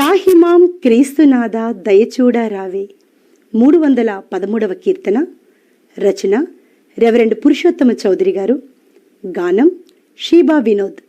త్రాహిమాం క్రీస్తునాథ దయచూడా రావే మూడు వందల పదమూడవ కీర్తన రచన రెవరెండ్ పురుషోత్తమ చౌదరి గారు గానం షీబా వినోద్.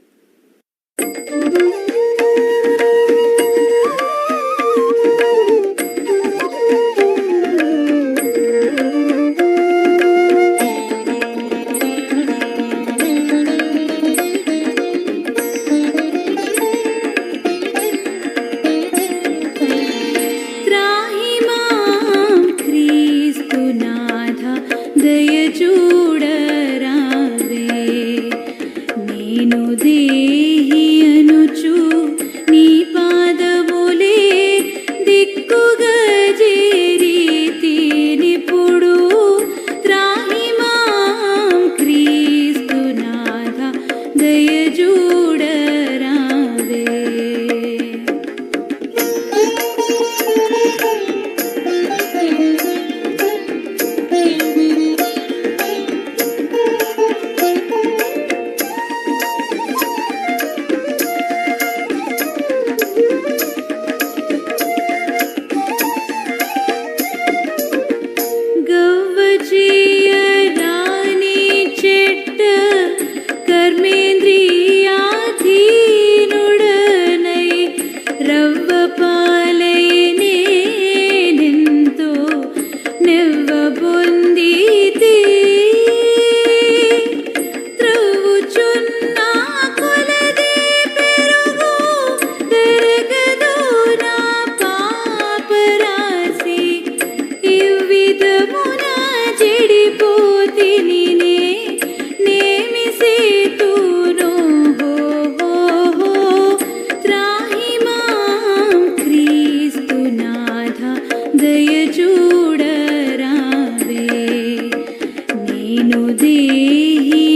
नु देहि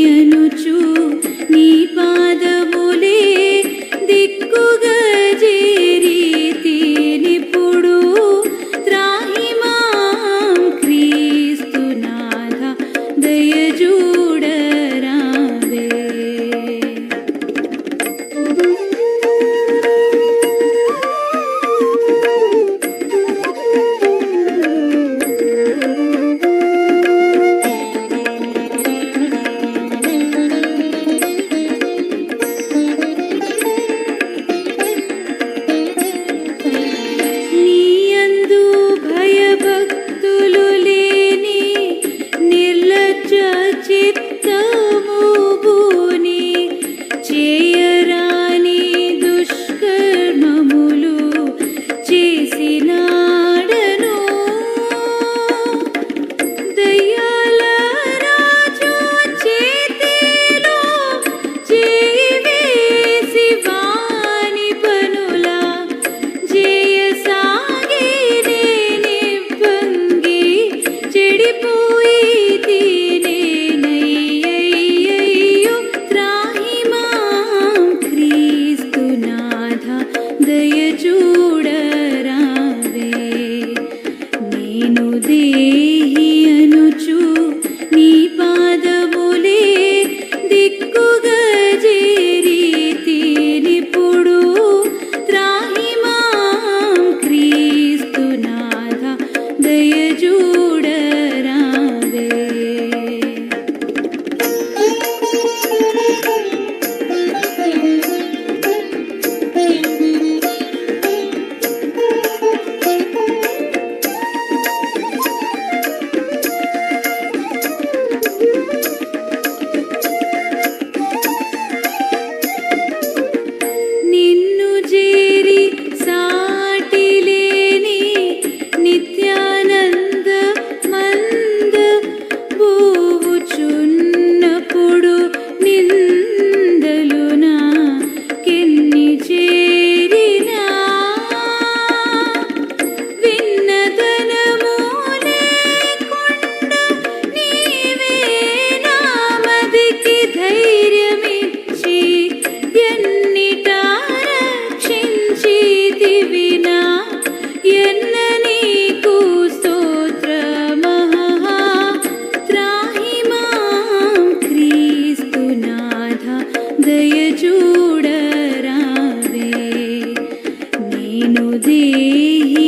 ही